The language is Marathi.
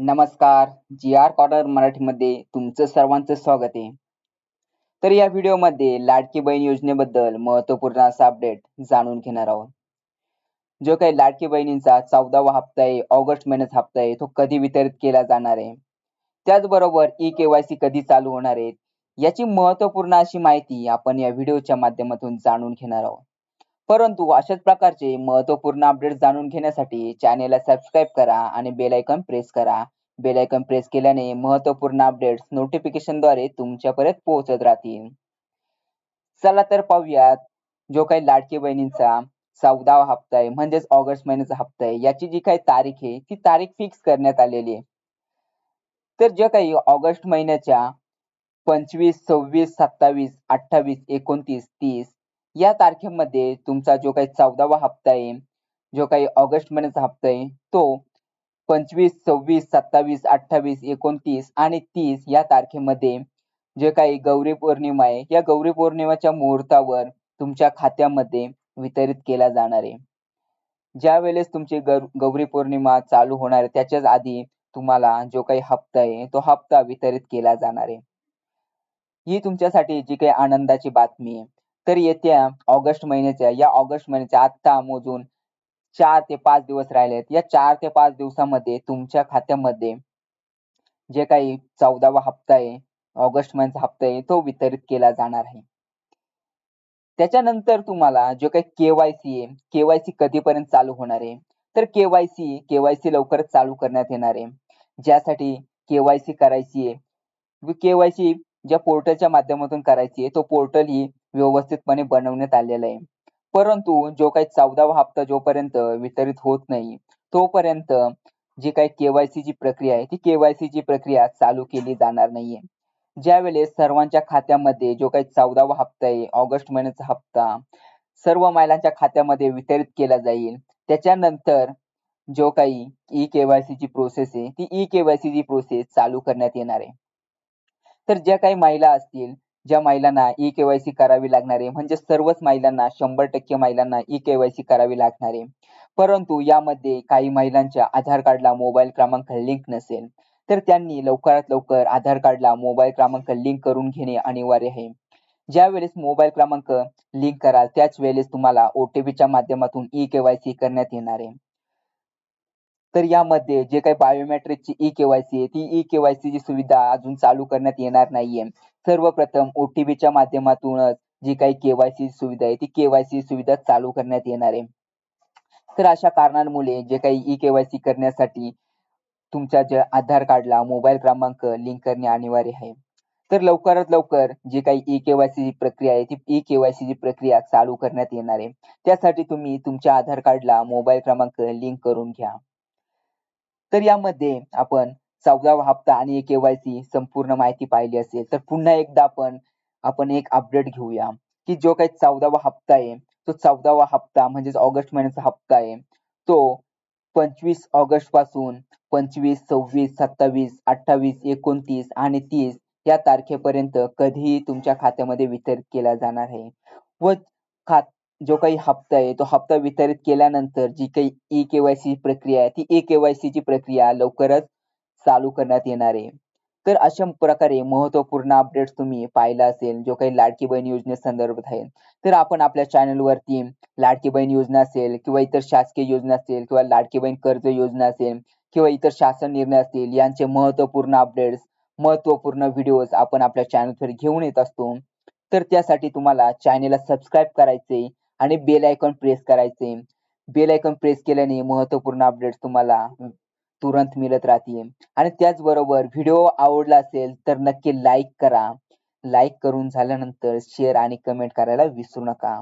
नमस्कार जी आर कॉर्नर मराठीमध्ये तुमचं सर्वांचं स्वागत आहे. तर या व्हिडिओमध्ये लाडकी बहीण योजनेबद्दल महत्त्वपूर्ण असा अपडेट जाणून घेणार आहोत. जो काही लाडकी बहिणींचा चौदावा हप्ता आहे ऑगस्ट महिन्याचा हप्ता आहे तो कधी वितरित केला जाणार आहे? त्याचबरोबर ई केवायसी कधी चालू होणार आहे? याची महत्त्वपूर्ण अशी माहिती आपण या व्हिडिओच्या माध्यमातून जाणून घेणार आहोत. परंतु अशाच प्रकारचे महत्त्वपूर्ण अपडेट जाणून घेण्यासाठी चॅनेलला सबस्क्राईब करा आणि बेल आयकॉन प्रेस करा. बेल आयकॉन प्रेस केल्याने महत्त्वपूर्ण अपडेट्स नोटिफिकेशनद्वारे तुमच्यापर्यंत पोहोचत राहतील. चला तर पाहूयात जो काही लाडकी बहिणींचा चौदावा हप्ता आहे म्हणजेच ऑगस्ट महिन्याचा हप्ता आहे. याची जी काही तारीख आहे ती तारीख फिक्स करण्यात आलेली आहे. तर जे काही ऑगस्ट महिन्याच्या पंचवीस सव्वीस सत्तावीस अठ्ठावीस एकोणतीस तीस या तारखेमध्ये तुमचा जो काही चौदावा हप्ता आहे जो काही ऑगस्ट महिन्याचा हप्ता आहे तो पंचवीस सव्वीस सत्तावीस अठ्ठावीस एकोणतीस आणि तीस या तारखेमध्ये जे काही गौरी पौर्णिमा आहे या गौरी पौर्णिमाच्या मुहूर्तावर तुमच्या खात्यामध्ये वितरित केला जाणार आहे. ज्या वेळेस तुमची गौरी पौर्णिमा चालू होणार आहे त्याच्याच आधी तुम्हाला जो काही हप्ता आहे तो हप्ता वितरित केला जाणार आहे. ही तुमच्यासाठी जी काही आनंदाची बातमी आहे. तर येत्या ऑगस्ट महिन्याच्या या ऑगस्ट महिन्याच्या आत्ता मोजून चार ते पाच दिवस राहिलेत. या चार ते पाच दिवसामध्ये तुमच्या खात्यामध्ये जे काही चौदावा हप्ता आहे ऑगस्ट महिन्याचा हप्ता आहे तो वितरित केला जाणार आहे. त्याच्यानंतर तुम्हाला जो काही केवायसी आहे केवायसी कधीपर्यंत चालू होणार आहे? तर केवायसी केवायसी लवकरच चालू करण्यात येणार आहे. ज्यासाठी केवायसी करायची आहे. केवायसी ज्या पोर्टलच्या माध्यमातून करायची आहे तो पोर्टल ही व्यवस्थितपणे बनवण्यात आलेला आहे. परंतु जो काही चौदावा हप्ता जोपर्यंत वितरित होत नाही तोपर्यंत जी काही केवायसी ची प्रक्रिया आहे ती केवायसी ची प्रक्रिया चालू केली जाणार नाहीये. ज्या वेळेस सर्वांच्या खात्यामध्ये जो काही चौदावा हप्ता आहे ऑगस्ट महिन्याचा हप्ता सर्व महिलांच्या खात्यामध्ये वितरित केला जाईल त्याच्यानंतर जो काही ई केवायसी ची प्रोसेस आहे ती ई केवायसी ची प्रोसेस चालू करण्यात येणार आहे. तर ज्या काही महिला असतील ज्या महिलांना ई केवायसी करावी लागणार आहे म्हणजे सर्वच महिलांना शंभर टक्के महिलांना ई केवायसी करावी लागणार. आहे परंतु यामध्ये काही महिलांच्या आधार कार्डला मोबाईल क्रमांक लिंक नसेल तर त्यांनी लवकरात लवकर आधार कार्डला मोबाईल क्रमांक लिंक करून घेणे अनिवार्य आहे. ज्या वेळेस मोबाईल क्रमांक लिंक कराल त्याच वेळेस तुम्हाला ओटीपीच्या माध्यमातून ई केवायसी करण्यात येणार आहे. तर यामध्ये जे काही बायोमेट्रिकची ई केवायसी आहे ती ई केवायसी ची सुविधा अजून चालू करण्यात येणार नाहीये. सर्वप्रथम ओटीपीच्या माध्यमातूनच जी काही केवायसी सुविधा आहे ती केवायसी सुविधा चालू करण्यात येणार आहे. तर अशा कारणांमुळे जे काही ई केवायसी करण्यासाठी तुमच्या ज्या आधार कार्डला मोबाईल क्रमांक लिंक करणे अनिवार्य आहे. तर लवकरात लवकर जी काही ई केवायसी ची प्रक्रिया आहे ती ई केवायसी ची प्रक्रिया चालू करण्यात येणार आहे. त्यासाठी तुम्ही तुमच्या आधार कार्डला मोबाईल क्रमांक लिंक करून घ्या. तर यामध्ये आपण चौदावा हप्ता आणि केवायसी संपूर्ण माहिती पाहिली असेल तर पुन्हा एकदा आपण आपण एक अपडेट घेऊया की जो काही चौदावा हप्ता आहे तो चौदावा हप्ता म्हणजेच ऑगस्ट महिन्याचा हप्ता आहे तो पंचवीस ऑगस्टपासून पंचवीस सव्वीस सत्तावीस अठ्ठावीस एकोणतीस आणि तीस या तारखेपर्यंत कधीही तुमच्या खात्यामध्ये वितरित केला जाणार आहे. व खात जो काही हप्ता आहे तो हप्ता वितरित केल्यानंतर जी काही ई केवायसी प्रक्रिया आहे ती ई केवायसी ची प्रक्रिया लवकरच चालू करण्यात येणार आहे. तर अशा प्रकारे महत्त्वपूर्ण अपडेट्स तुम्ही पाहिला असेल जो काही लाडकी बहीण योजने संदर्भात आहे तर आपण आपल्या चॅनलवरती लाडकी बहीण योजना असेल किंवा इतर शासकीय योजना असेल किंवा लाडकी बहीण कर्ज योजना असेल किंवा इतर शासन निर्णय असतील यांचे महत्त्वपूर्ण अपडेट्स महत्त्वपूर्ण व्हिडिओज आपण आपल्या चॅनलवर घेऊन येत असतो. तर त्यासाठी तुम्हाला चॅनेलला सबस्क्राईब करायचे आणि बेल आयकॉन प्रेस करायचे. बेल आयकॉन प्रेस केल्याने महत्त्वपूर्ण अपडेट्स तुम्हाला तुरंत मिळत राहतील. आणि त्याचबरोबर व्हिडिओ आवडला असेल तर नक्की लाईक करा. लाईक करून झाल्यानंतर शेअर आणि कमेंट करायला विसरू नका.